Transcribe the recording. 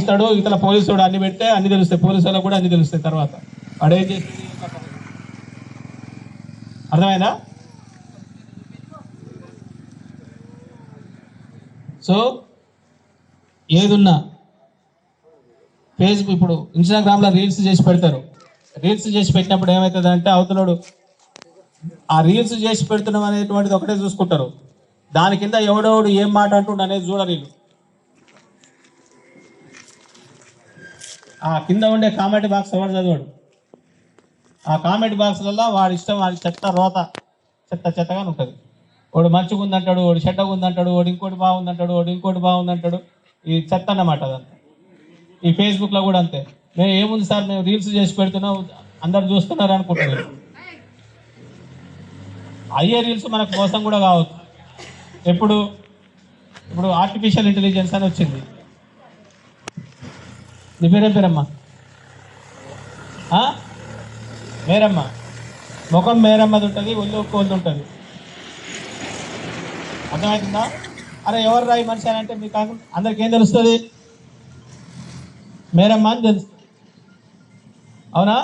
చూస్తాడు ఇతర పోలీసు అన్ని పెడితే అన్ని తెలుస్తాయి. పోలీసు వాళ్ళకు కూడా అన్ని తెలుస్తాయి తర్వాత. వాడు ఏం అర్థమైందా? సో ఏదున్నా? ఫేస్బుక్ ఇప్పుడు ఇన్స్టాగ్రామ్లో రీల్స్ చేసి పెడతారు. రీల్స్ చేసి పెట్టినప్పుడు ఏమవుతుందంటే అవుతున్నాడు ఆ రీల్స్ చేసి పెడుతున్నాం అనేటువంటిది ఒకటే చూసుకుంటారు. దాని కింద ఎవడెవడు ఏం మాట అంటుండ అనేది చూడరు వీళ్ళు. ఆ కింద ఉండే కామెంట్ బాక్స్ ఎవరు చదివాడు? ఆ కామెంట్ బాక్స్లలో వాడి ఇష్టం వాడి చెత్త రోత చెత్త చెత్తగా ఉంటుంది. వాడు మంచిగా ఉందంటాడు వాడు చెడ్డగా ఉందంటాడు వాడు ఇంకోటి బాగుందంటాడు వాడు ఇంకోటి బాగుందంటాడు. ఈ చెత్త అన్నమాట అదంతా ఈ ఫేస్బుక్లో కూడా అంతే. మేము ఏముంది సార్ మేము రీల్స్ చేసి పెడుతున్నాం అందరు చూస్తున్నారు అనుకుంటున్నారు. అయ్యే రీల్స్ మనకు మోసం కూడా కావచ్చు ఎప్పుడు? ఇప్పుడు ఆర్టిఫిషియల్ ఇంటెలిజెన్స్ అని వచ్చింది. నీ పేరేం పేరమ్మా? మేరమ్మ. ముఖం మేరమ్మది ఉంటుంది ఒళ్ళు ఒక్కోళ్ళు ఉంటుంది అర్థమవుతుందా అరే ఎవరు రాయి మనిషి అని అంటే మీకు కాకుండా అందరికి ఏం తెలుస్తుంది? మేరమ్మ అని తెలుస్తుంది. అవునా?